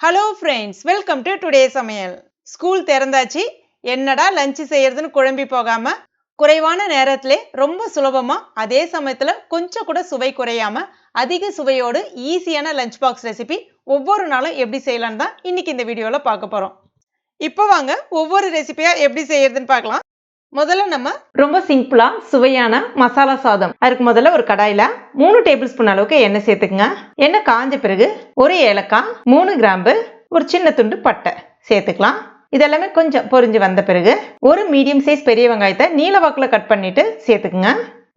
Hello friends welcome to today சமையல் school திறந்தாச்சு. என்னடா லஞ்சு செய்யறதுன்னு குழம்பி போகாம குறைவான நேரத்திலே ரொம்ப சுலபமா அதே சமயத்துல கொஞ்சம் கூட சுவை குறையாம அதிக சுவையோடு ஈஸியான லஞ்ச் பாக்ஸ் ரெசிபி ஒவ்வொரு நாளும் எப்படி செய்யலான்னு தான் இன்னைக்கு இந்த வீடியோவில் பார்க்க போறோம். இப்போ வாங்க ஒவ்வொரு ரெசிபியா எப்படி செய்யறதுன்னு பார்க்கலாம். முதல்ல நம்ம ரொம்ப சிம்பிளா சுவையான மசாலா சாதம். அதுக்கு முதல்ல ஒரு கடாயில மூணு டேபிள் ஸ்பூன் அளவுக்கு எண்ணெய் சேர்த்துக்குங்க. எண்ணெய் காஞ்ச பிறகு ஒரு ஏலக்காய் மூணு கிராம்பு ஒரு சின்ன துண்டு பட்டை சேர்த்துக்கலாம். இதெல்லாமே கொஞ்சம் பொரிஞ்சு வந்த பிறகு ஒரு மீடியம் சைஸ் பெரிய வெங்காயத்தை நீல வாக்கில் கட் பண்ணிட்டு சேர்த்துக்குங்க.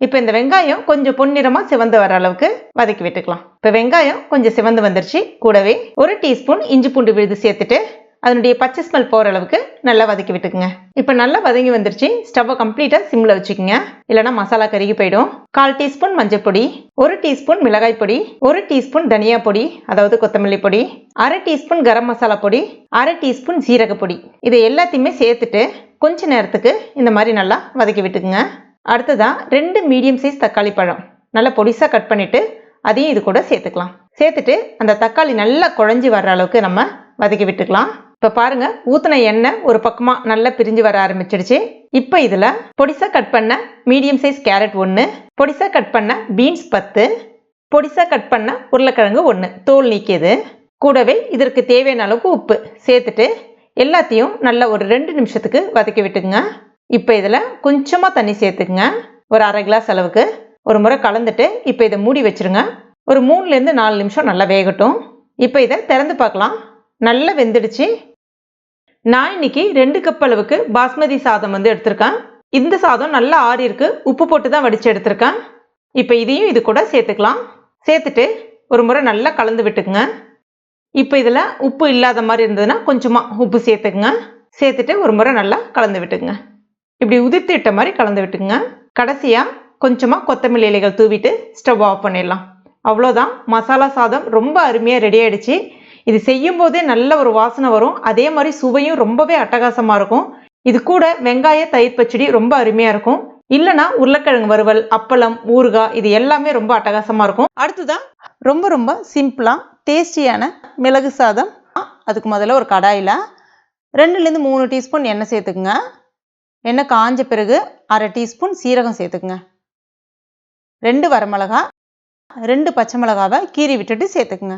இப்போ இந்த வெங்காயம் கொஞ்சம் பொன்னிறமாக சிவந்து வர அளவுக்கு வதக்கி விட்டுக்கலாம். இப்போ வெங்காயம் கொஞ்சம் சிவந்து வந்துருச்சு. கூடவே ஒரு டீஸ்பூன் இஞ்சி பூண்டு விழுது சேர்த்துட்டு அதனுடைய பச்சை ஸ்மெல் போகிற அளவுக்கு நல்லா வதக்கி விட்டுக்குங்க. இப்போ நல்லா வதங்கி வந்துருச்சு. ஸ்டவ்வை கம்ப்ளீட்டாக சிம்மில் வச்சுக்கோங்க. இல்லைனா மசாலா கருகி போயிடும். கால் டீஸ்பூன் மஞ்சள் பொடி ஒரு டீஸ்பூன் மிளகாய் பொடி ஒரு டீஸ்பூன் தனியா பொடி அதாவது கொத்தமல்லி பொடி அரை டீஸ்பூன் கரம் மசாலா பொடி அரை டீஸ்பூன் சீரக பொடி. இதை எல்லாத்தையுமே சேர்த்துட்டு கொஞ்ச நேரத்துக்கு இந்த மாதிரி நல்லா வதக்கி விட்டுக்குங்க. அடுத்ததான் ரெண்டு மீடியம் சைஸ் தக்காளி பழம். நல்லா பொடிசாக கட் பண்ணிவிட்டு அதையும் இது கூட சேர்த்துக்கலாம். சேர்த்துட்டு அந்த தக்காளி நல்லா குழஞ்சி வர்ற அளவுக்கு நம்ம வதக்கி விட்டுக்கலாம். இப்போ பாருங்க ஊற்றின எண்ணெய் ஒரு பக்கமாக நல்லா பிரிஞ்சு வர ஆரம்பிச்சிடுச்சு இப்போ இதில் பொடிசாக கட் பண்ண மீடியம் சைஸ் கேரட் ஒன்று பொடிசாக கட் பண்ண பீன்ஸ் பத்து பொடிசாக கட் பண்ண உருளைக்கிழங்கு ஒன்று தோல் நீக்கியது. கூடவே இதற்கு தேவையான அளவுக்கு உப்பு சேர்த்துட்டு எல்லாத்தையும் நல்லா ஒரு ரெண்டு நிமிஷத்துக்கு வதக்கி விட்டுக்குங்க. இப்போ இதில் கொஞ்சமாக தண்ணி சேர்த்துக்குங்க. ஒரு அரை கிளாஸ் அளவுக்கு. ஒரு முறை கலந்துட்டு இப்போ இதை மூடி வச்சுருங்க. ஒரு மூணுலேருந்து நாலு நிமிஷம் நல்லா வேகட்டும். இப்போ இதை திறந்து பார்க்கலாம். நல்லா வெந்துடுச்சு. நான் இன்னைக்கு ரெண்டு கப் அளவுக்கு பாஸ்மதி சாதம் வந்து எடுத்திருக்கேன். இந்த சாதம் நல்லா ஆறி இருக்கு. உப்பு போட்டு தான் வடித்து எடுத்திருக்கேன். இப்போ இதையும் இது கூட சேர்த்துக்கலாம். சேர்த்துட்டு ஒரு முறை நல்லா கலந்து விட்டுக்குங்க. இப்போ இதில் உப்பு இல்லாத மாதிரி இருந்ததுன்னா கொஞ்சமாக உப்பு சேர்த்துக்குங்க. சேர்த்துட்டு ஒரு முறை நல்லா கலந்து விட்டுக்குங்க. இப்படி உதிர்த்து இட்ட மாதிரி கலந்து விட்டுக்குங்க. கடைசியாக கொஞ்சமாக கொத்தமல்லி இலைகள் தூவிட்டு ஸ்டவ் ஆஃப் பண்ணிடலாம். அவ்வளோதான் மசாலா சாதம் ரொம்ப அருமையாக ரெடி ஆகிடுச்சு இது செய்யும் போதே நல்ல ஒரு வாசனை வரும். அதே மாதிரி சுவையும் ரொம்பவே அட்டகாசமாக இருக்கும். இது கூட வெங்காய தயிர் பச்சடி ரொம்ப அருமையாக இருக்கும். இல்லைனா உருளைக்கிழங்கு வறுவல் அப்பளம் ஊறுகாய் இது எல்லாமே ரொம்ப அட்டகாசமாக இருக்கும். அடுத்துதான் ரொம்ப ரொம்ப சிம்பிளாக டேஸ்டியான மிளகு சாதம். அதுக்கு முதல்ல ஒரு கடாயில் ரெண்டுலேருந்து மூணு டீஸ்பூன் எண்ணெய் சேர்த்துக்குங்க. எண்ணெய் காஞ்ச பிறகு அரை டீஸ்பூன் சீரகம் சேர்த்துக்குங்க. ரெண்டு வரமிளகா ரெண்டு பச்சை மிளகாவை கீறி விட்டுட்டு சேர்த்துக்குங்க.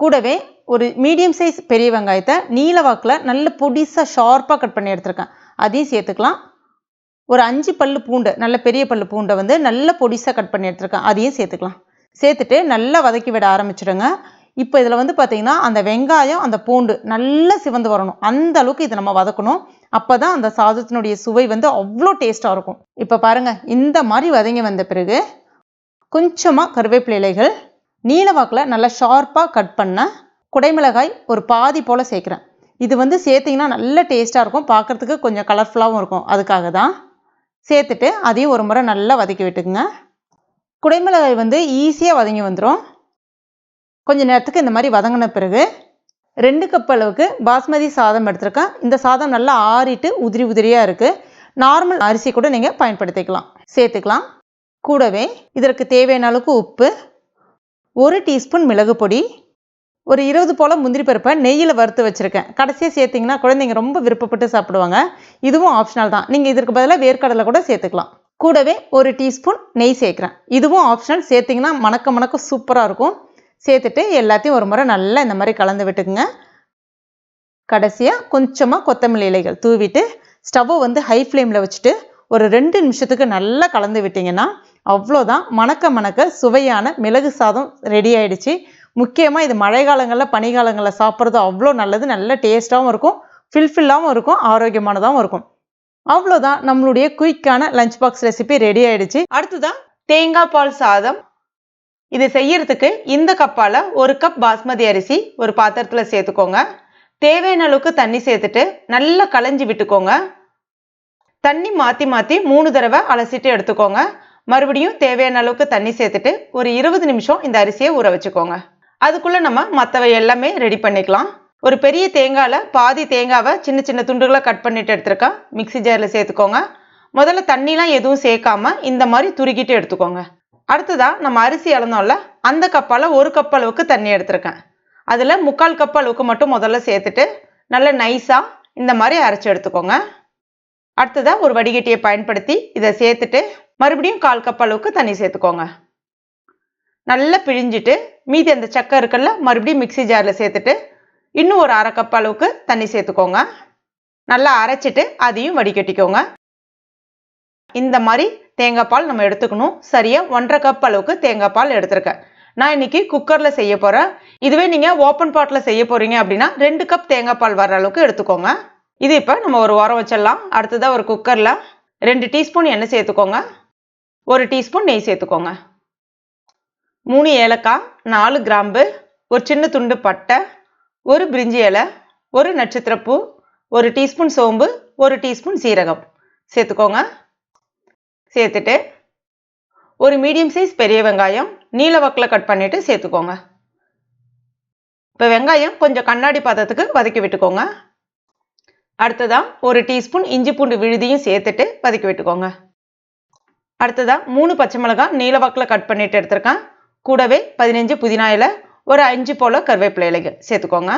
கூடவே ஒரு மீடியம் சைஸ் பெரிய வெங்காயத்தை நீல வாக்கில் நல்ல பொடிசாக ஷார்ப்பாக கட் பண்ணி எடுத்துருக்கேன். அதையும் சேர்த்துக்கலாம். ஒரு அஞ்சு பல்லு பூண்டை நல்ல பெரிய பல்லு பூண்டை வந்து நல்ல பொடிசாக கட் பண்ணி எடுத்துருக்கேன். அதையும் சேர்த்துக்கலாம். சேர்த்துட்டு நல்லா வதக்கி விட ஆரம்பிச்சிடுங்க. இப்போ இதில் வந்து பார்த்திங்கன்னா அந்த வெங்காயம் அந்த பூண்டு நல்லா சிவந்து வரணும். அந்த அளவுக்கு இதை நம்ம வதக்கணும். அப்போ தான் அந்த சாதத்தினுடைய சுவை வந்து அவ்வளோ டேஸ்ட்டாக இருக்கும். இப்போ பாருங்கள் இந்த மாதிரி வதங்கி வந்த பிறகு கொஞ்சமாக கருவேப்பிலை இலைகள் நீலவாக்கில் நல்லா ஷார்ப்பாக கட் பண்ண குடைமிளகாய் ஒரு பாதி போல் சேர்க்குறேன். இது வந்து சேர்த்திங்கன்னா நல்ல டேஸ்ட்டாக இருக்கும். பார்க்குறதுக்கு கொஞ்சம் கலர்ஃபுல்லாகவும் இருக்கும். அதுக்காக தான் சேர்த்துட்டு அதையும் ஒரு முறை நல்லா வதக்கி விட்டுக்குங்க. குடைமிளகாய் வந்து ஈஸியாக வதங்கி வந்துடும் கொஞ்சம் நேரத்துக்கு இந்த மாதிரி வதங்கின பிறகு ரெண்டு கப் அளவுக்கு பாஸ்மதி சாதம் எடுத்திருக்கேன். இந்த சாதம் நல்லா ஆறிட்டு உதிரி உதிரியாக இருக்குது நார்மல் அரிசி கூட நீங்கள் பயன்படுத்திக்கலாம். சேர்த்துக்கலாம். கூடவே இதற்கு தேவையான அளவுக்கு உப்பு ஒரு டீஸ்பூன் மிளகு பொடி ஒரு இருபது போல் முந்திரி பருப்பை நெய்யில் வறுத்து வச்சுருக்கேன். கடைசியாக சேர்த்திங்கன்னா குழந்தைங்க ரொம்ப விருப்பப்பட்டு சாப்பிடுவாங்க. இதுவும் ஆப்ஷனல் தான். நீங்கள் இதற்கு பதிலாக வேர்க்கடலை கூட சேர்த்துக்கலாம். கூடவே ஒரு டீஸ்பூன் நெய் சேர்க்குறேன். இதுவும் ஆப்ஷனல் சேர்த்திங்கன்னா மணக்க மணக்க சூப்பராக இருக்கும். சேர்த்துட்டு எல்லாத்தையும் ஒரு முறை நல்லா இந்த மாதிரி கலந்து விட்டுக்குங்க. கடைசியாக கொஞ்சமாக கொத்தமல்லி இலைகள் தூவிட்டு ஸ்டவ்வை வந்து ஹை ஃப்ளேமில் வச்சுட்டு ஒரு ரெண்டு நிமிஷத்துக்கு நல்லா கலந்து விட்டிங்கன்னா அவ்வளோதான். மணக்க மணக்க சுவையான மிளகு சாதம் ரெடி ஆயிடுச்சு. முக்கியமாக இது மழை காலங்களில் பனிகாலங்களில் சாப்பிட்றது அவ்வளோ நல்லது. நல்ல டேஸ்ட்டாகவும் இருக்கும். ஃபில்ஃபில்லாகவும் இருக்கும். ஆரோக்கியமானதாகவும் இருக்கும். அவ்வளோதான். நம்மளுடைய குயிக்கான லஞ்ச் பாக்ஸ் ரெசிபி ரெடி ஆயிடுச்சு. அடுத்ததான் தேங்காய் பால் சாதம். இது செய்யறதுக்கு இந்த கப்பால் ஒரு கப் பாஸ்மதி அரிசி ஒரு பாத்திரத்தில் சேர்த்துக்கோங்க. தேவையான அளவுக்கு தண்ணி சேர்த்துட்டு நல்லா களைஞ்சி விட்டுக்கோங்க. தண்ணி மாற்றி மாற்றி மூணு தடவை அலசிட்டு எடுத்துக்கோங்க. மறுபடியும் தேவையான அளவுக்கு தண்ணி சேர்த்துட்டு ஒரு இருபது நிமிஷம் இந்த அரிசியை ஊற வச்சுக்கோங்க. அதுக்குள்ளே நம்ம மற்றவை எல்லாமே ரெடி பண்ணிக்கலாம். ஒரு பெரிய தேங்காயில் பாதி தேங்காவை சின்ன சின்ன துண்டுகளை கட் பண்ணிட்டு எடுத்துருக்கேன் மிக்சி ஜாரில் சேர்த்துக்கோங்க. முதல்ல தண்ணிலாம் எதுவும் சேர்க்காம இந்த மாதிரி துருக்கிட்டு எடுத்துக்கோங்க. அடுத்ததாக நம்ம அரிசி அளந்தோம்ல அந்த கப்பால் ஒரு கப் அளவுக்கு தண்ணி எடுத்திருக்கேன். அதில் முக்கால் கப் அளவுக்கு மட்டும் முதல்ல சேர்த்துட்டு நல்லா நைஸாக இந்த மாதிரி அரைச்சி எடுத்துக்கோங்க. அடுத்ததாக ஒரு வடிகட்டியை பயன்படுத்தி இதை சேர்த்துட்டு மறுபடியும் கால் கப் அளவுக்கு தண்ணி சேர்த்துக்கோங்க. நல்லா பிழிஞ்சிட்டு மீதி அந்த சக்கை இருக்குல்ல மறுபடியும் மிக்சி ஜாரில் சேர்த்துட்டு இன்னும் ஒரு அரை கப் அளவுக்கு தண்ணி சேர்த்துக்கோங்க. நல்லா அரைச்சிட்டு அதையும் வடிகட்டிக்கோங்க. இந்த மாதிரி தேங்காய் பால் நம்ம எடுத்துக்கணும். சரியாக ஒன்றரை கப் அளவுக்கு தேங்காய் பால் எடுத்திருக்கேன். நான் இன்னைக்கு குக்கரில் செய்ய போகிறேன் இதுவே நீங்கள் ஓப்பன் பாட்டில் செய்ய போகிறீங்க அப்படின்னா ரெண்டு கப் தேங்காய் பால் வர அளவுக்கு எடுத்துக்கோங்க. இது இப்போ நம்ம ஒரு உரம் வச்சிடலாம். அடுத்ததாக ஒரு குக்கரில் ரெண்டு டீஸ்பூன் எண்ணெய் சேர்த்துக்கோங்க. ஒரு டீஸ்பூன் நெய் சேர்த்துக்கோங்க. மூணு ஏலக்காய் நாலு கிராம்பு ஒரு சின்ன துண்டு பட்டை ஒரு பிரிஞ்சி இலை ஒரு நட்சத்திரப்பூ ஒரு டீஸ்பூன் சோம்பு ஒரு டீஸ்பூன் சீரகம். சேர்த்துக்கோங்க. சேர்த்துட்டு ஒரு மீடியம் சைஸ் பெரிய வெங்காயம் நீல வாக்கில் கட் பண்ணிவிட்டு சேர்த்துக்கோங்க. இப்போ வெங்காயம் கொஞ்சம் கண்ணாடி பாதத்துக்கு வதக்கி விட்டுக்கோங்க. அடுத்ததாக ஒரு டீஸ்பூன் இஞ்சி பூண்டு விழுதியும் சேர்த்துட்டு வதக்கி விட்டுக்கோங்க. அடுத்ததாக மூணு பச்சை மிளகாய் நீல வாக்கில் கட் பண்ணிட்டு எடுத்திருக்கேன். கூடவே பதினஞ்சு புதினா இலை ஒரு அஞ்சு போல் கருவேப்பிலை இலைகள் சேர்த்துக்கோங்க.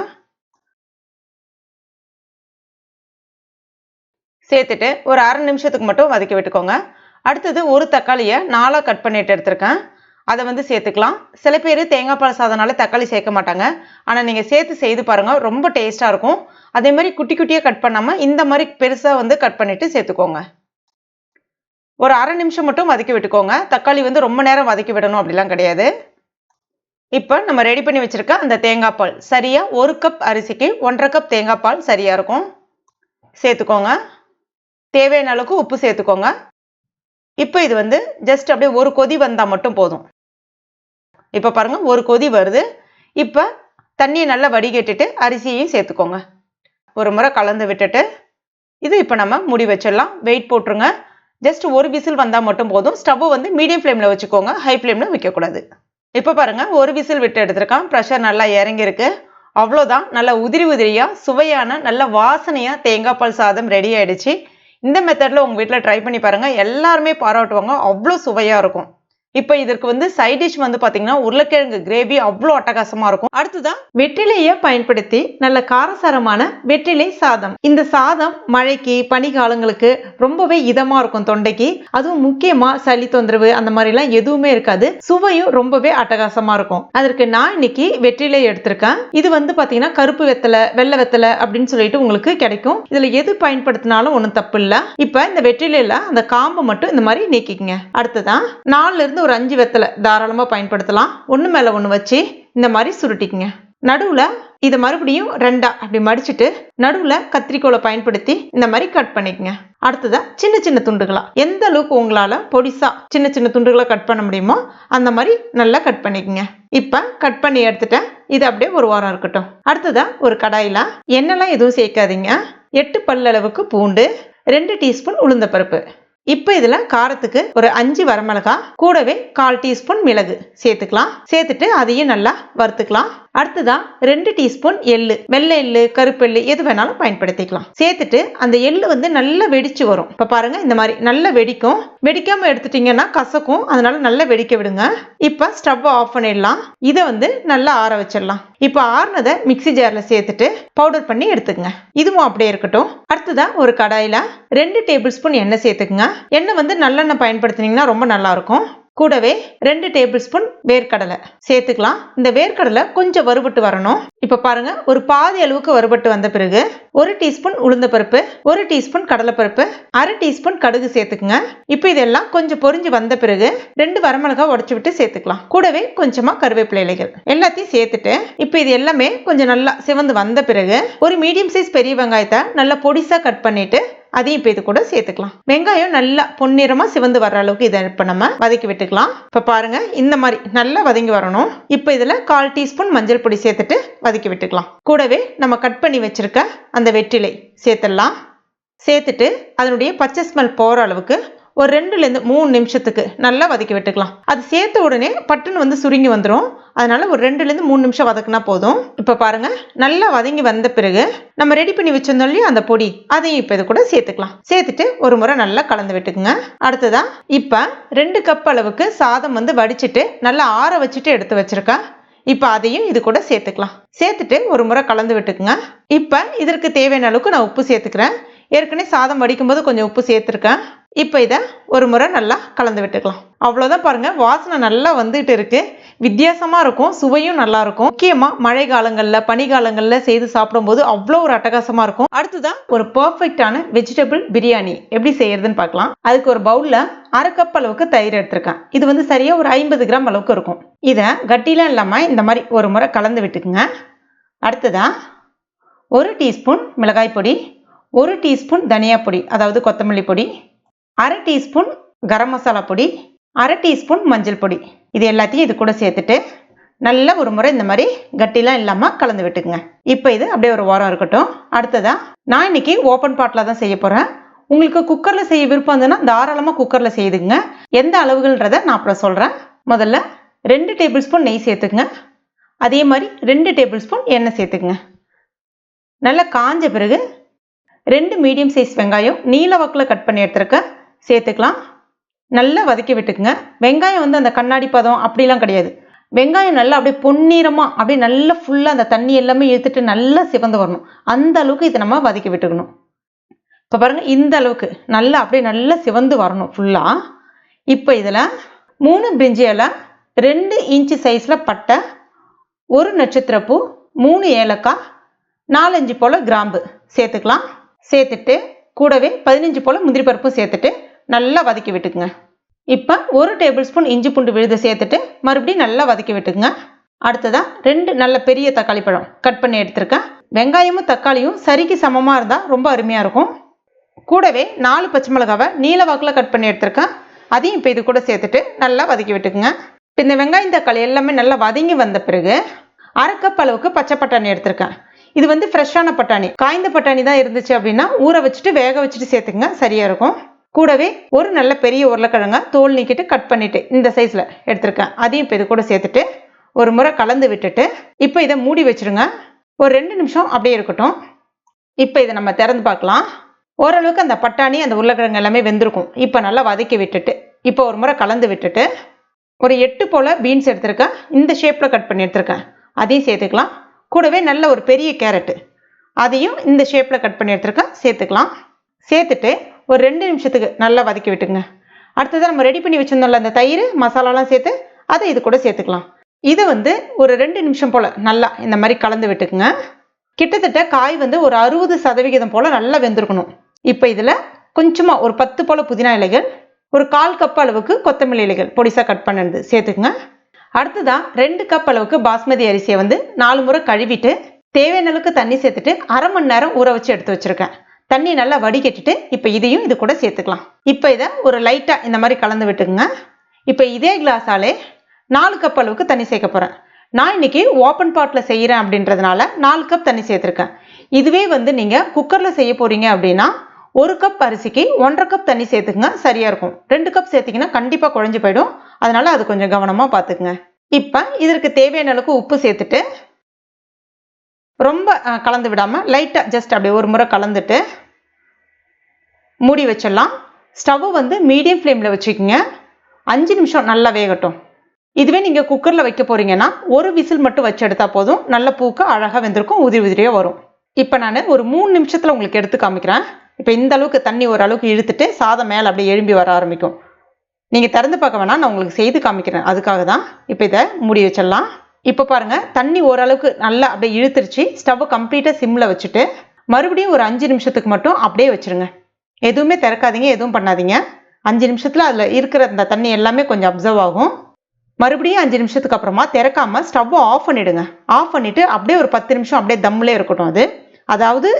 சேர்த்துட்டு ஒரு அரை நிமிஷத்துக்கு மட்டும் வதக்கி விட்டுக்கோங்க. அடுத்தது ஒரு தக்காளியை நாலாக கட் பண்ணிட்டு எடுத்திருக்கேன். அதை வந்து சேர்த்துக்கலாம். சில பேர் தேங்காய் பால் சாதனால தக்காளி சேர்க்க மாட்டாங்க. ஆனால் நீங்கள் சேர்த்து செய்து பாருங்கள் ரொம்ப டேஸ்ட்டாக இருக்கும். அதே மாதிரி குட்டி குட்டியாக கட் பண்ணாமல் இந்த மாதிரி பெருசாக வந்து கட் பண்ணிவிட்டு சேர்த்துக்கோங்க. ஒரு அரை நிமிஷம் மட்டும் வதக்கி விட்டுக்கோங்க. தக்காளி வந்து ரொம்ப நேரம் வதக்கி விடணும் அப்படிலாம் கிடையாது. இப்போ நம்ம ரெடி பண்ணி வச்சுருக்க அந்த தேங்காய் பால். சரியாக ஒரு கப் அரிசிக்கு ஒன்றரை கப் தேங்காய் பால் சரியாக இருக்கும். சேர்த்துக்கோங்க. தேவையான அளவுக்கு உப்பு சேர்த்துக்கோங்க. இப்போ இது வந்து ஜஸ்ட் அப்படியே ஒரு கொதி வந்தால் மட்டும் போதும். இப்போ பாருங்கள் ஒரு கொதி வருது. இப்போ தண்ணியை நல்லா வடிகட்டிட்டு அரிசியையும் சேர்த்துக்கோங்க. ஒரு முறை கலந்து விட்டுட்டு இது இப்போ நம்ம முடி வச்சிடலாம். வெயிட் போட்டுருங்க. ஜஸ்ட் ஒரு விசில் வந்தால் மட்டும் போதும். ஸ்டவ் வந்து மீடியம் ஃப்ளேமில் வச்சுக்கோங்க. ஹை ஃப்ளேமில் வைக்கக்கூடாது. இப்போ பாருங்கள் ஒரு விசில் விட்டு எடுத்திருக்கான். ப்ரெஷர் நல்லா இறங்கியிருக்கு. அவ்வளோதான் நல்லா உதிரி உதிரியாக சுவையான நல்ல வாசனையாக தேங்காய் பால் சாதம் ரெடி ஆகிடுச்சு இந்த மெத்தடில் உங்கள் வீட்டில் ட்ரை பண்ணி பாருங்கள் எல்லாருமே பாராட்டுவாங்க. அவ்வளோ சுவையாக இருக்கும். இப்போ இதற்கு வந்து சைட் டிஷ் வந்து பார்த்தீங்கன்னா உருளைக்கிழங்கு கிரேவி அவ்வளோ அட்டகாசமாக இருக்கும். அடுத்ததான் வெற்றிலையை பயன்படுத்தி நல்ல காரசாரமான வெற்றிலை சாதம். இந்த சாதம் மழைக்கு பனிகாலங்களுக்கு ரொம்பவே இதமாக இருக்கும் தொண்டைக்கு. அதுவும் முக்கியமாக சளி தொந்தரவு அந்த மாதிரிலாம் எதுவுமே இருக்காது. சுவையும் ரொம்பவே அட்டகாசமாக இருக்கும். அதற்கு நான் இன்னைக்கு வெற்றிலை எடுத்திருக்கேன். இது வந்து பார்த்தீங்கன்னா கருப்பு வெத்தலை வெள்ளை வெத்தலை அப்படின்னு சொல்லிட்டு உங்களுக்கு கிடைக்கும். இதில் எது பயன்படுத்தினாலும் ஒன்றும் தப்பு இல்லை. இப்போ இந்த வெற்றிலையில் அந்த காம்பை மட்டும் இந்த மாதிரி நீக்கிக்கங்க. அடுத்ததான் நாலுல ஒரு அஞ்சு வெத்தலை தாராளமாக பயன்படுத்தலாம். ஒன்று மேலே ஒன்று வச்சு இந்த மாதிரி சுருட்டிக்குங்க. நடுவில் இதை மறுபடியும் ரெண்டா அப்படி மடிச்சுட்டு நடுவில் கத்திரிக்கோலை பயன்படுத்தி இந்த மாதிரி கட் பண்ணிக்கங்க. அடுத்ததா சின்ன சின்ன துண்டுகளா. எந்த அளவுக்கு உங்களால் பொடிசா சின்ன சின்ன துண்டுகளாக கட் பண்ண முடியுமோ அந்த மாதிரி நல்லா கட் பண்ணிக்கங்க. இப்போ கட் பண்ணி எடுத்துட்டேன். இது அப்படியே ஒரு வாரம் இருக்கட்டும். அடுத்ததா ஒரு கடாயில் எண்ணெய்லாம் எதுவும் சேர்க்காதீங்க. எட்டு பல்லளவுக்கு பூண்டு ரெண்டு டீஸ்பூன் உளுந்தப்பருப்பு. இப்போ இதில் காரத்துக்கு ஒரு அஞ்சு வரமிளகா கூடவே கால் டீஸ்பூன் மிளகு. சேர்த்துக்கலாம். சேர்த்துட்டு அதையும் நல்லா வறுத்துக்கலாம். அடுத்ததான் ரெண்டு டீஸ்பூன் எள்ளு. வெள்ளை எள்ளு கருப்பு எள்ளு எது வேணாலும் பயன்படுத்திக்கலாம். சேர்த்துட்டு அந்த எள்ளு வந்து நல்லா வெடிச்சு வரும். இப்போ பாருங்க இந்த மாதிரி நல்லா வெடிக்கும். வெடிக்காம எடுத்துட்டீங்கன்னா கசக்கும். அதனால நல்லா வெடிக்க விடுங்க. இப்போ ஸ்டவ் ஆஃப் பண்ணிடலாம். இதை வந்து நல்லா ஆற வச்சிடலாம். இப்போ ஆறுனதை மிக்சி ஜாரில் சேர்த்துட்டு பவுடர் பண்ணி எடுத்துக்கங்க. இதுவும் அப்படியே இருக்கட்டும். அடுத்ததா ஒரு கடாயில் ரெண்டு டேபிள் ஸ்பூன் எண்ணெய் சேர்த்துக்குங்க. எண்ணெய் வந்து நல்லெண்ணெய் பயன்படுத்தினீங்கன்னா ரொம்ப நல்லா இருக்கும். கூடவே ரெண்டு டேபிள் ஸ்பூன் வேர்க்கடலை. சேர்த்துக்கலாம். இந்த வேர்க்கடலை கொஞ்சம் வறுபட்டு வரணும். இப்போ பாருங்க ஒரு பாதி அளவுக்கு வறுபட்டு வந்த பிறகு ஒரு டீஸ்பூன் உளுந்தப்பருப்பு ஒரு டீஸ்பூன் கடலைப்பருப்பு அரை டீஸ்பூன் கடுகு சேர்த்துக்குங்க. இப்போ இதெல்லாம் கொஞ்சம் பொரிஞ்சு வந்த பிறகு ரெண்டு வரமிளகாய் உடச்சி விட்டு சேர்த்துக்கலாம். கூடவே கொஞ்சமா கருவேப்பிலை இலைகள். எல்லாத்தையும் சேர்த்துட்டு இப்போ இது எல்லாமே கொஞ்சம் நல்லா சிவந்து வந்த பிறகு ஒரு மீடியம் சைஸ் பெரிய வெங்காயத்தை நல்லா பொடிசா கட் பண்ணிட்டு அதையும் இப்போ இது கூட சேர்த்துக்கலாம். வெங்காயம் நல்லா பொன்னிறமாக சிவந்து வர அளவுக்கு இதை இப்போ நம்ம வதக்கி விட்டுக்கலாம். இப்போ பாருங்க இந்த மாதிரி நல்லா வதங்கி வரணும். இப்போ இதில் கால் டீஸ்பூன் மஞ்சள் பொடி சேர்த்துட்டு வதக்கி விட்டுக்கலாம். கூடவே நம்ம கட் பண்ணி வச்சுருக்க அந்த வெற்றிலை சேர்த்துடலாம். சேர்த்துட்டு அதனுடைய பச்சை ஸ்மெல் போகிற அளவுக்கு ஒரு ரெண்டுலேருந்து மூணு நிமிஷத்துக்கு நல்லா வதக்கி விட்டுக்கலாம். அது சேர்த்த உடனே பட்டுன்னு வந்து சுருங்கி வந்துடும் அதனால் ஒரு ரெண்டுலேருந்து மூணு நிமிஷம் வதக்குனா போதும். இப்போ பாருங்கள் நல்லா வதங்கி வந்த பிறகு நம்ம ரெடி பண்ணி வச்சிருந்தோம் இல்லையா அந்த பொடி அதையும் இப்போ இது கூட சேர்த்துக்கலாம். சேர்த்துட்டு ஒரு முறை நல்லா கலந்து விட்டுக்குங்க. அடுத்ததா இப்போ ரெண்டு கப் அளவுக்கு சாதம் வந்து வடிச்சிட்டு நல்லா ஆற வச்சுட்டு எடுத்து வச்சிருக்கேன் இப்போ அதையும் இது கூட சேர்த்துக்கலாம். சேர்த்துட்டு ஒரு முறை கலந்து விட்டுக்குங்க. இப்போ இதற்கு தேவையான அளவுக்கு நான் உப்பு சேர்த்துக்கிறேன். ஏற்கனவே சாதம் வடிக்கும்போது கொஞ்சம் உப்பு சேர்த்துருக்கேன். இப்போ இதை ஒரு முறை நல்லா கலந்து விட்டுக்கலாம். அவ்வளோதான் பாருங்கள் வாசனை நல்லா வந்துட்டு இருக்குது வித்தியாசமாக இருக்கும் சுவையும் நல்லா இருக்கும். முக்கியமாக மழை காலங்களில் பனி காலங்களில் செய்து சாப்பிடும்போது அவ்வளோ ஒரு அட்டகாசமாக இருக்கும். அடுத்ததான் ஒரு பர்ஃபெக்டான வெஜிடபிள் பிரியாணி. எப்படி செய்யறதுன்னு பார்க்கலாம். அதுக்கு ஒரு பவுலில் அரை கப் அளவுக்கு தயிர் எடுத்திருக்கேன். இது வந்து சரியாக ஒரு ஐம்பது கிராம் அளவுக்கு இருக்கும். இதை கட்டிலாம் இல்லாமல் இந்த மாதிரி ஒரு முறை கலந்து விட்டுக்குங்க. அடுத்ததான் ஒரு டீஸ்பூன் மிளகாய் பொடி ஒரு டீஸ்பூன் தனியா பொடி அதாவது கொத்தமல்லி பொடி அரை டீஸ்பூன் கரம் மசாலா பொடி அரை டீஸ்பூன் மஞ்சள் பொடி. இது எல்லாத்தையும் இது கூட சேர்த்துட்டு நல்ல ஒரு முறை இந்த மாதிரி கட்டிலாம் இல்லாமல் கலந்து விட்டுக்குங்க. இப்போ இது அப்படியே ஒரு வாரம் இருக்கட்டும். அடுத்ததா நான் இன்னைக்கு ஓப்பன் பாட்டில் தான் செய்ய போகிறேன் உங்களுக்கு குக்கரில் செய்ய விருப்பம் இருந்ததுன்னா தாராளமாக குக்கரில் செய்துங்க எந்த அளவுகள்ன்றதை நான் அப்புறம் சொல்கிறேன் முதல்ல ரெண்டு டேபிள் ஸ்பூன் நெய் சேர்த்துக்குங்க. அதே மாதிரி ரெண்டு டேபிள் ஸ்பூன் எண்ணெய் சேர்த்துக்குங்க. நல்லா காஞ்ச பிறகு ரெண்டு மீடியம் சைஸ் வெங்காயம் நீல வாக்கில் கட் பண்ணி எடுத்துருக்க சேர்த்துக்கலாம். நல்லா வதக்கி விட்டுக்குங்க. வெங்காயம் வந்து அந்த கண்ணாடி பதம் அப்படிலாம் கிடையாது. வெங்காயம் நல்லா அப்படியே பொன்னிறமாக அப்படியே நல்லா ஃபுல்லாக அந்த தண்ணி எல்லாமே இழுத்துட்டு நல்லா சிவந்து வரணும். அந்த அளவுக்கு இதை நம்ம வதக்கி விட்டுக்கணும். இப்போ பாருங்கள் இந்த அளவுக்கு நல்லா அப்படியே நல்லா சிவந்து வரணும் ஃபுல்லாக இப்போ இதில் மூணு பிரிஞ்சி இலை ரெண்டு இன்ச்சு சைஸில் பட்டை ஒரு நட்சத்திரப்பூ மூணு ஏலக்காய் நாலஞ்சு போல் கிராம்பு. சேர்த்துக்கலாம். சேர்த்துட்டு கூடவே பதினஞ்சு போல் முந்திரி பருப்பும் சேர்த்துட்டு நல்லா வதக்கி விட்டுக்குங்க. இப்போ ஒரு டேபிள் ஸ்பூன் இஞ்சி பூண்டு விழுது சேர்த்துட்டு மறுபடியும் நல்லா வதக்கி விட்டுக்குங்க. அடுத்ததாக ரெண்டு நல்ல பெரிய தக்காளி பழம் கட் பண்ணி எடுத்திருக்கேன். வெங்காயமும் தக்காளியும் சரிக்கு சமமாக இருந்தால் ரொம்ப அருமையாக இருக்கும். கூடவே நாலு பச்சை மிளகாவை நீல வாக்கில் கட் பண்ணி எடுத்திருக்கேன். அதையும் இப்போ இது கூட சேர்த்துட்டு நல்லா வதக்கி விட்டுக்குங்க. இப்போ இந்த வெங்காயம் தக்காளி எல்லாமே நல்லா வதங்கி வந்த பிறகு அரை கப் அளவுக்கு பச்சை பட்டாணி எடுத்திருக்கேன். இது வந்து ஃப்ரெஷ்ஷான பட்டாணி. காய்ந்த பட்டாணி தான் இருந்துச்சு அப்படின்னா ஊற வச்சுட்டு வேக வச்சுட்டு சேர்த்துக்குங்க. சரியாக இருக்கும். கூடவே ஒரு நல்ல பெரிய உருளைக்கிழங்க தோல் நீக்கிட்டு கட் பண்ணிவிட்டு இந்த சைஸில் எடுத்திருக்கேன். அதையும் இப்போ இது கூட சேர்த்துட்டு ஒரு முறை கலந்து விட்டுட்டு இப்போ இதை மூடி வச்சிருங்க. ஒரு ரெண்டு நிமிஷம் அப்படியே இருக்கட்டும். இப்போ இதை நம்ம திறந்து பார்க்கலாம். ஓரளவுக்கு அந்த பட்டாணி அந்த உருளைக்கிழங்கு எல்லாமே வெந்திருக்கும். இப்போ நல்லா வதக்கி விட்டுட்டு இப்போ ஒரு முறை கலந்து விட்டுட்டு ஒரு எட்டு போல் பீன்ஸ் எடுத்திருக்கேன் இந்த ஷேப்பில் கட் பண்ணி எடுத்திருக்கேன். அதையும் சேர்த்துக்கலாம். கூடவே நல்ல ஒரு பெரிய கேரட்டு அதையும் இந்த ஷேப்பில் கட் பண்ணி எடுத்துருக்கேன். சேர்த்துக்கலாம். சேர்த்துட்டு ஒரு ரெண்டு நிமிஷத்துக்கு நல்லா வதக்கி விட்டுங்க அடுத்ததாக நம்ம ரெடி பண்ணி வச்சுருந்தோம்ல அந்த தயிர் மசாலாலாம் சேர்த்து அதை இது கூட சேர்த்துக்கலாம். இதை வந்து ஒரு ரெண்டு நிமிஷம் போல் நல்லா இந்த மாதிரி கலந்து விட்டுக்குங்க. கிட்டத்தட்ட காய் வந்து ஒரு அறுபது சதவிகிதம் போல் நல்லா வெந்திருக்கணும். இப்போ இதில் கொஞ்சமாக ஒரு பத்து போல் புதினா இலைகள் ஒரு கால் கப் அளவுக்கு கொத்தமல்லி இலைகள் பொடிசாக கட் பண்ணது சேர்த்துக்குங்க. அடுத்ததாக ரெண்டு கப் அளவுக்கு பாஸ்மதி அரிசியை வந்து நாலு முறை கழுவிட்டு தேவையான அளவுக்கு தண்ணி சேர்த்துட்டு அரை மணி நேரம் ஊற வச்சு எடுத்து வச்சுருக்கேன். தண்ணி நல்லா வடிகட்டிட்டு இப்போ இதையும் இது கூட சேர்த்துக்கலாம். இப்போ இதை ஒரு லைட்டாக இந்த மாதிரி கலந்து விட்டுக்குங்க. இப்போ இதே கிளாஸாலே நாலு கப் அளவுக்கு தண்ணி சேர்க்க போகிறேன் நான் இன்னைக்கு ஓப்பன் பாட்டில் செய்கிறேன் அப்படின்றதுனால நாலு கப் தண்ணி சேர்த்துருக்கேன். இதுவே வந்து நீங்கள் குக்கரில் செய்ய போகிறீங்க அப்படின்னா ஒரு கப் அரிசிக்கு ஒன்றரை கப் தண்ணி சேர்த்துக்குங்க சரியாக இருக்கும். ரெண்டு கப் சேர்த்திங்கன்னா கண்டிப்பாக குழஞ்சி போயிடும். அதனால் அது கொஞ்சம் கவனமாக பார்த்துக்குங்க. இப்போ இதற்கு தேவையான அளவுக்கு உப்பு சேர்த்துட்டு ரொம்ப கலந்து விடாமல் லைட்டாக ஜஸ்ட் அப்படியே ஒரு முறை கலந்துட்டு மூடி வச்சிடலாம். ஸ்டவ் வந்து மீடியம் ஃப்ளேமில் வச்சுக்கோங்க. அஞ்சு நிமிஷம் நல்லா வேகட்டும். இதுவே நீங்கள் குக்கரில் வைக்க போகிறீங்கன்னா ஒரு விசில் மட்டும் வச்சு எடுத்தால் போதும். நல்ல பூக்கு அழகாக வெந்திருக்கும் உதிரி உதிரியாக வரும். இப்போ நான் ஒரு மூணு நிமிஷத்தில் உங்களுக்கு எடுத்து காமிக்கிறேன். இப்போ இந்த அளவுக்கு தண்ணி ஓரளவுக்கு இழுத்துட்டு சாதம் மேலே அப்படியே எழும்பி வர ஆரம்பிக்கும். நீங்கள் திறந்து பார்க்க வேணாம் நான் உங்களுக்கு செய்து காமிக்கிறேன். அதுக்காக தான் இப்போ இதை மூடி வச்சிடலாம். இப்போ பாருங்கள் தண்ணி ஓரளவுக்கு நல்லா அப்படியே இழுத்துருச்சு. ஸ்டவ்வை கம்ப்ளீட்டாக சிம்மில் வச்சுட்டு மறுபடியும் ஒரு அஞ்சு நிமிஷத்துக்கு மட்டும் அப்படியே வச்சுருங்க. எதுவுமே திறக்காதீங்க எதுவும் பண்ணாதீங்க. அஞ்சு நிமிஷத்தில் அதில் இருக்கிற அந்த தண்ணி எல்லாமே கொஞ்சம் அப்சர்வ் ஆகும். மறுபடியும் அஞ்சு நிமிஷத்துக்கு அப்புறமா திறக்காம ஸ்டவ்வை ஆஃப் பண்ணிவிடுங்க ஆஃப் பண்ணிவிட்டு அப்படியே ஒரு பத்து நிமிஷம் அப்படியே தம்லே இருக்கட்டும் அது. அதாவது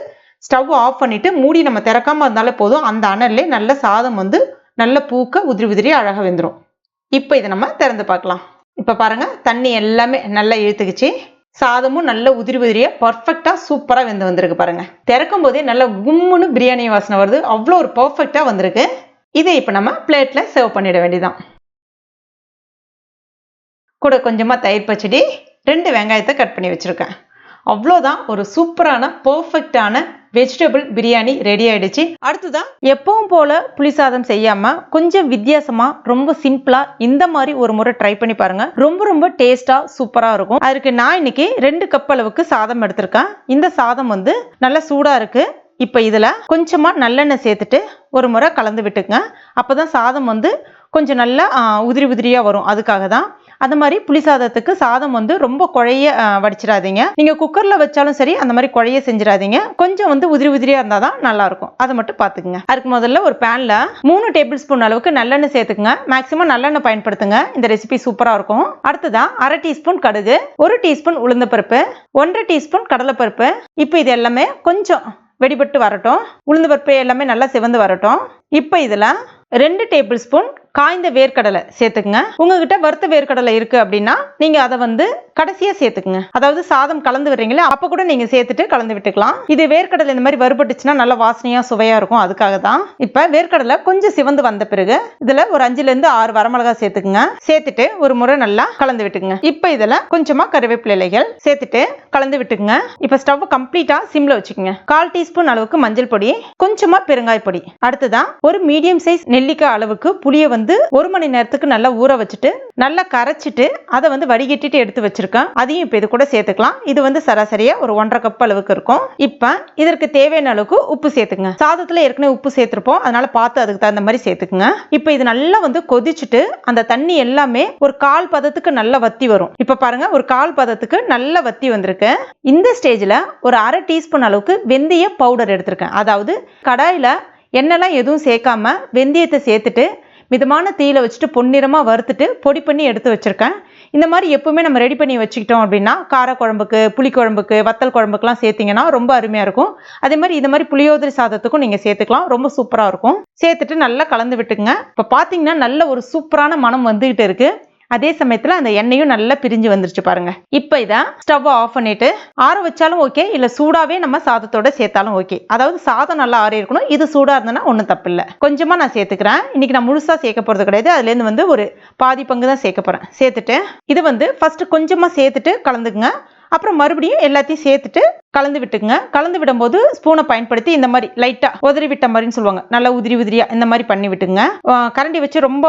ஸ்டவ் ஆஃப் பண்ணிவிட்டு மூடி நம்ம திறக்காமல் இருந்தாலே போதும். அந்த அனல்லே நல்ல சாதம் வந்து நல்ல பூக்க உதிரி உதிரி அழகாக வெந்துடும் இப்போ இதை நம்ம திறந்து பார்க்கலாம். இப்போ பாருங்கள் தண்ணி எல்லாமே நல்லா இழுத்துக்குச்சு. சாதமும் நல்ல உதிரி உதிரியாக பர்ஃபெக்டாக சூப்பராக வெந்து வந்திருக்கு பாருங்கள் திறக்கும் போதே நல்ல கும்முன்னு பிரியாணி வாசனை வருது. அவ்வளோ ஒரு பர்ஃபெக்டாக வந்திருக்கு. இதை இப்போ நம்ம பிளேட்டில் சர்வ் பண்ணிட வேண்டியதான் கூட கொஞ்சமாக தயிர் பச்சடி ரெண்டு வெங்காயத்தை கட் பண்ணி வச்சுருக்கேன். அவ்வளோதான் ஒரு சூப்பரான பர்ஃபெக்டான வெஜிடபிள் பிரியாணி ரெடி ஆயிடுச்சு. அடுத்ததான் எப்பவும் போல புளி சாதம் செய்யாம கொஞ்சம் வித்தியாசமா ரொம்ப சிம்பிளா இந்த மாதிரி ஒரு முறை ட்ரை பண்ணி பாருங்க. ரொம்ப ரொம்ப டேஸ்டா சூப்பரா இருக்கும். அதுக்கு நான் இன்னைக்கு ரெண்டு கப் அளவுக்கு சாதம் எடுத்திருக்கேன். இந்த சாதம் வந்து நல்லா சூடா இருக்கு. இப்போ இதில் கொஞ்சமாக நல்லெண்ணெய் சேர்த்துட்டு ஒரு முறை கலந்து விட்டுக்குங்க. அப்போ தான் சாதம் வந்து கொஞ்சம் நல்லா உதிரி உதிரியாக வரும். அதுக்காக தான் அந்த மாதிரி புளி சாதத்துக்கு சாதம் வந்து ரொம்ப குழைய வடிச்சிடாதீங்க. நீங்கள் குக்கரில் வச்சாலும் சரி அந்த மாதிரி குழைய செஞ்சிடாதீங்க. கொஞ்சம் வந்து உதிரி உதிரியாக இருந்தால் தான் நல்லாயிருக்கும் அதை மட்டும் பார்த்துக்குங்க அதுக்கு முதல்ல ஒரு பேனில் மூணு டேபிள் ஸ்பூன் அளவுக்கு நல்லெண்ணெய் சேர்த்துக்குங்க. மேக்ஸிமம் நல்லெண்ணெய் பயன்படுத்துங்க. இந்த ரெசிபி சூப்பராக இருக்கும். அடுத்ததான் அரை டீஸ்பூன் கடுகு ஒரு டீஸ்பூன் உளுந்தப்பருப்பு ஒன்றரை டீஸ்பூன் கடலைப்பருப்பு. இப்போ இது எல்லாமே கொஞ்சம் வெடிபட்டு வரட்டும். உளுந்து பருப்பு எல்லாமே நல்லா சிவந்து வரட்டும். இப்போ இதில் ரெண்டு டேபிள் ஸ்பூன் காய்ந்த வேர்க்கடலை சேர்த்துக்குங்க. உங்ககிட்ட வறுத்த வேர்க்கடலை இருக்கு அப்படின்னா நீங்க அதை வந்து கடைசியா சேர்த்துக்குங்க. அதாவது சாதம் கலந்து வர்றீங்களே அப்ப கூட நீங்க சேர்த்துட்டு கலந்து விட்டுக்கலாம். இது வேர்க்கடலை இந்த மாதிரி வறுபட்டுச்சுன்னா நல்ல வாசனையா சுவையா இருக்கும். அதுக்காக தான். இப்ப வேர்க்கடலை கொஞ்சம் சிவந்து வந்த பிறகு இதுல ஒரு அஞ்சுல இருந்து ஆறு வரமிளகா சேர்த்துக்குங்க. சேர்த்துட்டு ஒரு முறை நல்லா கலந்து விட்டுக்குங்க. இப்ப இதுல கொஞ்சமா கருவேப்பிலை இலைகள் சேர்த்துட்டு கலந்து விட்டுக்குங்க. இப்ப ஸ்டவ் கம்ப்ளீட்டா சிம்ல வச்சுக்கோங்க. கால் டீஸ்பூன் அளவுக்கு மஞ்சள் பொடி கொஞ்சமா பெருங்காய் பொடி. அடுத்ததான் ஒரு மீடியம் சைஸ் நெல்லிக்காய் அளவுக்கு புளியை வந்து ஒரு மணி நேரத்துக்கு நல்லா ஊற வச்சுட்டு நல்லா கரைச்சிட்டு அதை வந்து வடிகட்டிட்டு எடுத்து வச்சிருக்கேன். அதையும் இப்போ இது கூட சேர்த்துக்கலாம். இது வந்து சராசரியா ஒரு ஒன்றரை கப் அளவுக்கு இருக்கும். இப்போ இதற்கு தேவையான அளவுக்கு உப்பு சேர்த்துங்க சாதத்தில் ஏற்கனவே உப்பு சேர்த்துருப்போம். அதனால பார்த்து அதுக்கு தகுந்த மாதிரி சேர்த்துக்குங்க. இப்போ இது நல்லா வந்து கொதிச்சுட்டு அந்த தண்ணி எல்லாமே ஒரு கால் பதத்துக்கு நல்லா வத்தி வரும். இப்போ பாருங்க ஒரு கால் பதத்துக்கு நல்லா வத்தி வந்திருக்கு. இந்த ஸ்டேஜில் ஒரு அரை டீஸ்பூன் அளவுக்கு வெந்தய பவுடர் எடுத்திருக்கேன். அதாவது கடாயில் எண்ணெய்லாம் எதுவும் சேர்க்காம வெந்தயத்தை சேர்த்துட்டு மிதமான தீயில வச்சுட்டு பொன்னிறமாக வறுத்துட்டு பொடி பண்ணி எடுத்து வச்சுருக்கேன். இந்த மாதிரி எப்பவுமே நம்ம ரெடி பண்ணி வச்சுக்கிட்டோம் அப்படின்னா காரக்குழம்புக்கு புளிக்குழம்புக்கு வத்தல் குழம்புக்குலாம் சேர்த்திங்கன்னா ரொம்ப அருமையாக இருக்கும். அதே மாதிரி இந்த மாதிரி புளியோதரை சாதத்துக்கும் நீங்கள் சேர்த்துக்கலாம். ரொம்ப சூப்பராக இருக்கும். சேர்த்துட்டு நல்லா கலந்து விட்டுக்குங்க. இப்போ பார்த்தீங்கன்னா நல்ல ஒரு சூப்பரான மனம் வந்துக்கிட்டு இருக்குது அதே சமயத்தில் அந்த எண்ணெயும் நல்லா பிரிஞ்சு வந்துருச்சு பாருங்க. இப்போ இதை ஸ்டவ்வை ஆஃப் பண்ணிட்டு ஆற வச்சாலும் ஓகே இல்லை சூடாகவே நம்ம சாதத்தோட சேர்த்தாலும் ஓகே அதாவது சாதம் நல்லா ஆறி இருக்கணும். இது சூடாக இருந்ததுன்னா ஒன்றும் தப்பு இல்லை கொஞ்சமாக நான் சேர்த்துக்கிறேன். இன்னைக்கு நான் முழுசாக சேர்க்க போகிறது கிடையாது. அதுலேருந்து வந்து ஒரு பாதி பங்கு தான் சேர்க்க போகிறேன் சேர்த்துட்டு இது வந்து ஃபஸ்ட்டு கொஞ்சமாக சேர்த்துட்டு கலந்துக்குங்க. அப்புறம் மறுபடியும் எல்லாத்தையும் சேர்த்துட்டு கலந்து விட்டுக்குங்க. கலந்து விடும்போது ஸ்பூனை பயன்படுத்தி இந்த மாதிரி லைட்டாக உதறி விட்ட மாதிரின்னு சொல்லுவாங்க. நல்லா உதிரி உதிரியா இந்த மாதிரி பண்ணி விட்டுங்க கரண்டி வச்சு ரொம்ப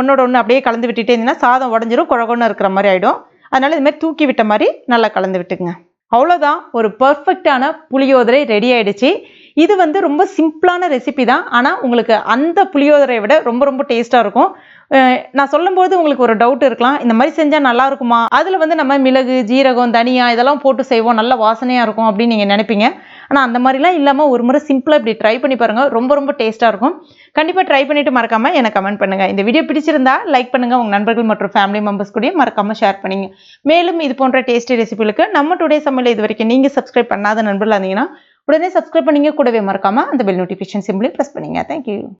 ஒன்னோட ஒன்று அப்படியே கலந்து விட்டுட்டே இருந்தீங்கன்னா சாதம் உடஞ்சிரும் குழகுன்னு இருக்கிற மாதிரி ஆகிடும் அதனால இது மாதிரி தூக்கி விட்ட மாதிரி நல்லா கலந்து விட்டுக்குங்க. அவ்வளோதான் ஒரு பர்ஃபெக்டான புளியோதரை ரெடி ஆயிடுச்சு. இது வந்து ரொம்ப சிம்பிளான ரெசிபி தான். ஆனால் உங்களுக்கு அந்த புளியோதரையை விட ரொம்ப ரொம்ப டேஸ்ட்டாக இருக்கும். நான் சொல்லும்போது உங்களுக்கு ஒரு டவுட் இருக்கலாம். இந்த மாதிரி செஞ்சால் நல்லா இருக்குமா? அதில் வந்து நம்ம மிளகு ஜீரகம் தனியா இதெல்லாம் போட்டு செய்வோம். நல்ல வாசனையாக இருக்கும் அப்படின்னு நீங்கள் நினைப்பீங்க. ஆனால் அந்த மாதிரிலாம் இல்லாமல் ஒரு முறை சிம்பிளாக இப்படி ட்ரை பண்ணி பாருங்கள் ரொம்ப ரொம்ப டேஸ்ட்டாக இருக்கும். கண்டிப்பாக ட்ரை பண்ணிவிட்டு மறக்காமல் எனக்கு கமெண்ட் பண்ணுங்கள் இந்த வீடியோ பிடிச்சிருந்தா லைக் பண்ணுங்கள் உங்கள் நண்பர்கள் மற்றும் ஃபேமிலி மெம்பர்ஸ் கூடயும் மறக்காமல் ஷேர் பண்ணிங்க. மேலும் இது போன்ற டேஸ்டி ரெசிபிகளுக்கு நம்ம டுடே சமையல் இது வரைக்கும் நீங்கள் சப்ஸ்கிரைப் பண்ணாத நண்பர்களாக இருந்தீங்கன்னா உடனே சப்ஸ்கிரைப் பண்ணிங்க. கூடவே மறக்காமல் அந்த பெல் நோட்டிஃபிகேஷன் சிம்பிளி ப்ரெஸ் பண்ணிங்க. Thank you